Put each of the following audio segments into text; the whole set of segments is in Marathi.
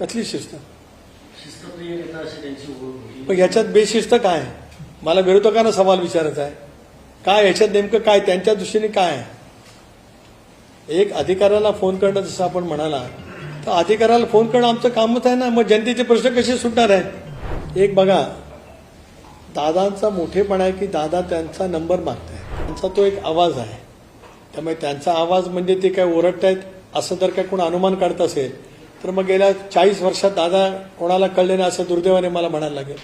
कसली शिस्त? शिस्तप्रिय नेता अशी त्यांची ओळख होती पण ह्याच्यात बेशिस्त काय? आहे? मला विरोधकांना सवाल विचारायचा आहे. काय ह्याच्यात नेमकं काय? त्यांच्या दृष्टीने काय? आहे एक अधिकाऱ्याला फोन करणं जसं आपण म्हणाला तर अधिकाऱ्याला फोन करणं आमचं कामच आहे ना. मग जनतेचे प्रश्न कसे सुटणार आहेत? एक बघा दादांचा मोठेपणा आहे की दादा त्यांचा नंबर मागताय त्यांचा तो एक आवाज आहे. त्यामुळे त्यांचा आवाज म्हणजे ते काय ओरडतायत असं जर काय कोण अनुमान काढत असेल तर मग गेल्या चाळीस वर्षात दादा कोणाला कळले नाही असं दुर्दैवाने मला म्हणायला लागेल.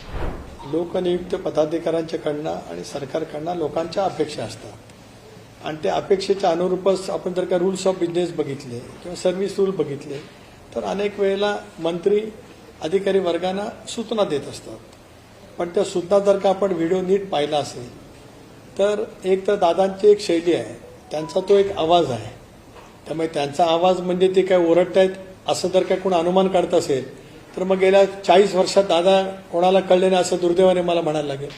लोकनियुक्त पदाधिकाऱ्यांच्याकडनं आणि सरकारकडनं लोकांच्या अपेक्षा असतात. आणि त्या अपेक्षेच्या अनुरूपच आपण जर का रूल्स ऑफ बिझनेस बघितले किंवा सर्व्हिस रूल बघितले तर अनेक वेळेला मंत्री अधिकारी वर्गांना सूचना देत असतात. पण त्या सूचना जर का आपण व्हिडिओ नीट पाहिला असेल तर एक तर दादांची एक शैली आहे. त्यांचा तो एक आवाज आहे. त्यामुळे त्यांचा आवाज म्हणजे ते काय ओरडतायत? असं जर काय कोण अनुमान काढत असेल तर मग गेल्या चाळीस वर्षात दादा कोणाला कळले नाही असं दुर्दैवाने मला म्हणायला लागेल.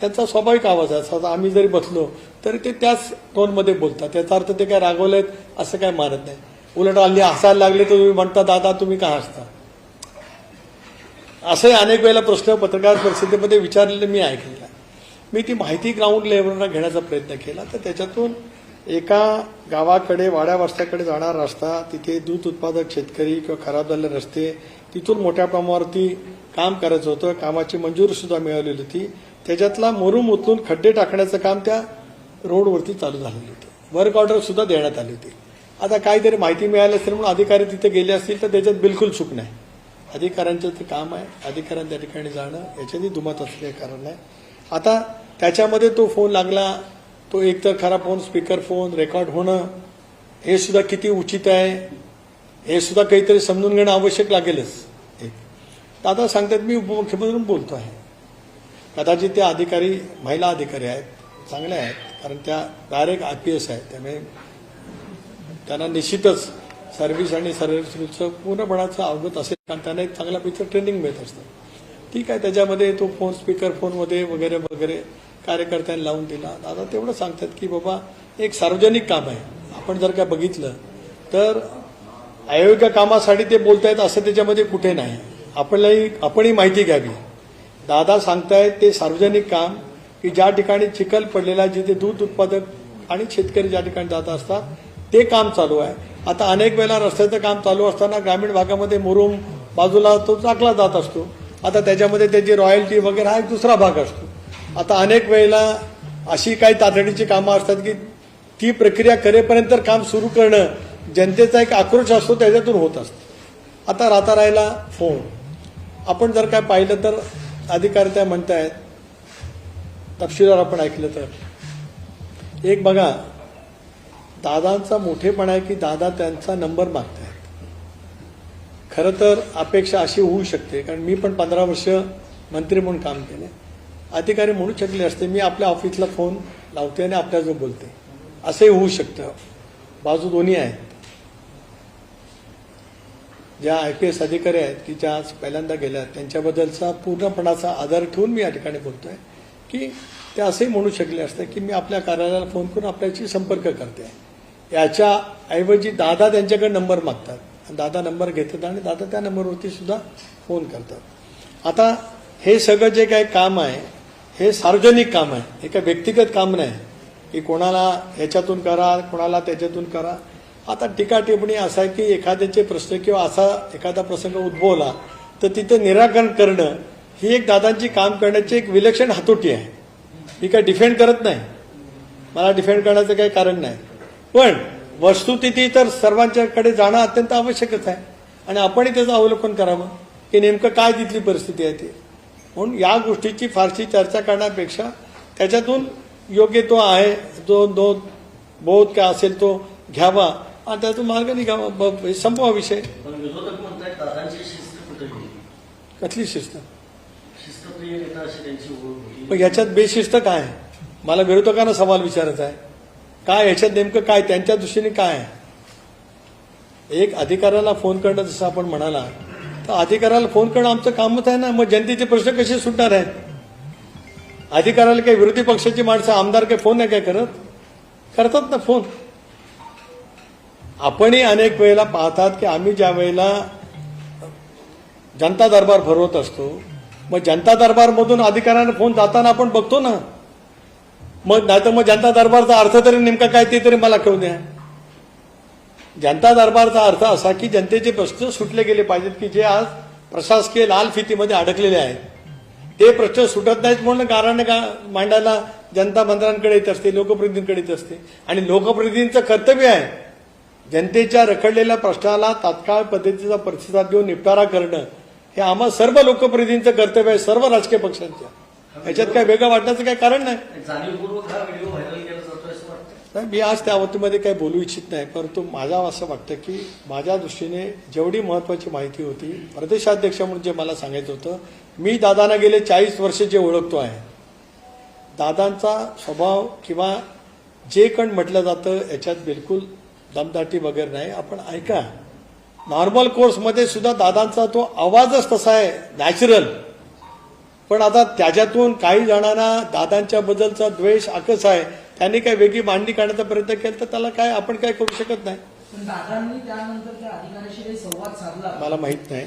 त्यांचा स्वाभाविक आवाज आहे. असा आम्ही जरी बसलो तरी ते त्याच टोनमध्ये बोलतात. त्याचा अर्थ ते काय रागवलेत असं काय मानत नाही. उलट हल्ली हसायला लागले तर तुम्ही म्हणता दादा तुम्ही का हसता? असे अनेक वेळेला प्रश्न पत्रकार परिषदेमध्ये विचारलेले मी ऐकलेला मी ती माहिती ग्राउंड लेवलला घेण्याचा प्रयत्न केला. तर त्याच्यातून एका गावाकडे वाड्या वस्त्याकडे जाणारा रस्ता तिथे दूध उत्पादक शेतकरी किंवा खराब झालेले रस्ते तिथून मोठ्या प्रमाणावरती काम करायचं होतं. कामाची मंजुरी सुद्धा मिळालेली होती. त्याच्यातला मुरुम उचलून खड्डे टाकण्याचं काम त्या रोडवरती चालू झालेलं होतं. वर्क ऑर्डर सुद्धा देण्यात आली होती. आता काहीतरी माहिती मिळाली असेल म्हणून अधिकारी तिथे गेले असतील तर त्याच्यात बिलकुल चूक नाही. अधिकाऱ्यांचं ते काम आहे. अधिकाऱ्यांनी त्या ठिकाणी जाणं याच्यातही दुमत असले कारण आहे. आता त्याच्यामध्ये तो फोन लागला. तो एकतर खरा फोन स्पीकर फोन रेकॉर्ड होणं हे सुद्धा किती उचित आहे हे सुद्धा काहीतरी समजून घेणं आवश्यक लागेलच. एक. आता सांगतात मी उपमुख्यमंत्री बोलतो आहे. कदाचित त्या अधिकारी महिला अधिकारी आहेत चांगल्या आहेत कारण त्या डायरेक्ट आय पी एस आहेत. त्यामुळे त्यांना निश्चितच सर्व्हिस आणि सर्व्हिसचं पूर्णपणाचं अवगत असेल कारण त्यांना एक चांगल्या पिक्चर ट्रेनिंग मिळत असतं. ठीक आहे त्याच्यामध्ये तो फोन स्पीकर फोनमध्ये वगैरे वगैरे कार्यकर्त्यांनी लावून दिला. दादा तेवढं सांगतात की बाबा एक सार्वजनिक काम आहे. आपण जर काय बघितलं तर अयोग्य कामासाठी ते बोलतायत असं त्याच्यामध्ये कुठे नाही. आपल्यालाही आपणही माहिती घ्यावी. दादा सांगतायत ते सार्वजनिक काम की ज्या ठिकाणी चिखल पडलेला जिथे दूध उत्पादक आणि शेतकरी ज्या ठिकाणी जात असतात ते काम चालू आहे. आता अनेक वेळेला रस्त्याचं काम चालू असताना ग्रामीण भागामध्ये मुरुम बाजूला तो टाकला जात असतो. आता त्याच्यामध्ये त्याची रॉयल्टी वगैरे हा एक दुसरा भाग असतो. आता अनेक वेळेला अशी काही तातडीची कामं असतात की ती प्रक्रिया करेपर्यंत काम सुरू करणं जनतेचा एक आक्रोश असतो त्याच्यातून होत असतं. आता राहता राहिला फोन आपण जर काय पाहिलं तर अधिकारी त्या म्हणतायत तपशीलवार आपण ऐकलं तर. एक बघा दादांचा मोठेपणा आहे की दादा त्यांचा नंबर मागतायत. खरं तर अपेक्षा अशी होऊ शकते कारण मी पण पंधरा वर्ष मंत्री म्हणून काम केले अधिकारी म्हणू शकले असते मी आपल्या ऑफिसला फोन लावते आणि आपल्याजवळ बोलते असंही होऊ शकतं. बाजू दोन्ही आहेत. ज्या आय पी एस अधिकारी आहेत की ज्या आज पहिल्यांदा गेल्या त्यांच्याबद्दलचा पूर्णपणाचा आधार ठेवून मी या ठिकाणी बोलतोय की ते असंही म्हणू शकले असते की मी आपल्या कार्यालयाला फोन करून आपल्याशी संपर्क करते. याच्या ऐवजी दादा त्यांच्याकडे नंबर मागतात. आणि दादा नंबर घेतात आणि दादा त्या नंबरवरती सुद्धा फोन करतात. आता हे सगळं जे काही काम आहे हे सार्वजनिक काम आहे. हे काय व्यक्तिगत काम नाही. की कोणाला ह्याच्यातून करा कोणाला त्याच्यातून करा. आता टीका टिप्पणी आहे की एखाद्याचे प्रश्न किंवा असा एखादा प्रसंग उद्भवला तर तिथे निराकरण करणं ही एक दादांची काम करण्याची एक विलक्षण हातोटी आहे. मी काय डिफेंड करत नाही. मला डिफेंड करण्याचं काही कारण नाही. पण वस्तुस्थिती तर सर्वांच्याकडे जाणं अत्यंत आवश्यकच आहे. आणि आपणही त्याचं अवलोकन करावं की नेमकं काय तिथली परिस्थिती आहे ती. म्हणून या गोष्टीची फारशी चर्चा करण्यापेक्षा त्याच्यातून योग्य तो आहे जो दो बोध काय असेल तो घ्यावा आणि त्यातून मार्ग निघावा. संपवा विषय. कसली शिस्त? मग ह्याच्यात बेशिस्त काय? मला विरोधकांना सवाल विचारायचा आहे. काय ह्याच्यात नेमकं काय? त्यांच्या दृष्टीने काय? आहे एक अधिकाऱ्याला फोन करणं जसं आपण म्हणाला तर अधिकाऱ्याला फोन करणं आमचं कामच आहे ना. मग जनतेचे प्रश्न कसे सुटणार आहेत? अधिकाऱ्याला काही विरोधी पक्षाची माणसं आमदार काही फोन नाही काय करत? करतात ना फोन. आपणही अनेक वेळेला पाहतात की आम्ही ज्या वेळेला जनता दरबार भरवत असतो मग जनता दरबारमधून अधिकाऱ्यांना फोन जाताना आपण बघतो ना. मग नाही तर मग जनता दरबारचा अर्थ तरी नेमका काय ते तरी मला कळू द्या. जनता दरबारचा अर्थ असा की जनतेचे प्रश्न सुटले गेले पाहिजेत की जे आज प्रशासकीय लाल फितीमध्ये अडकलेले आहेत. ते प्रश्न सुटत नाहीत म्हणून कारण का मांडायला जनता मंत्र्यांकडे येत असते लोकप्रतिनिधींकडे येत असते. आणि लोकप्रतिनिधींचं कर्तव्य आहे जनतेच्या रखडलेल्या प्रश्नाला तात्काळ पद्धतीचा प्रतिसाद देऊन निपटारा करणं. हे आम्हा सर्व लोकप्रतिनिधींचं कर्तव्य आहे सर्व राजकीय पक्षांच्या. याच्यात काय वेगळं वाटण्याचं काही कारण नाही जाणीवपूर्वक हा व्हिडिओ व्हायरल केला जातोय तर मी आज त्या बाबतीमध्ये काही बोलू इच्छित नाही परंतु माझ्या असं वाटतं की माझ्या दृष्टीने जेवढी महत्वाची माहिती होती प्रदेशाध्यक्ष म्हणून जे मला सांगायचं होतं मी दादांना गेले चाळीस वर्ष जे ओळखतो आहे. दादांचा स्वभाव किंवा जे कण म्हटलं जातं याच्यात बिलकुल दमदाटी वगैरे नाही. आपण ऐका नॉर्मल कोर्समध्ये सुद्धा दादांचा तो आवाजच तसा आहे नॅचरल पण आता त्याच्यातून काही जणांना दादांच्या बद्दलचा द्वेष आकस आहे. त्यांनी काही वेगळी मांडणी काढण्याचा प्रयत्न केला तर त्याला काय आपण काय करू शकत नाही. दादांनी त्यानंतर त्या अधिकाऱ्याशी काही संवाद साधला? मला माहीत नाही.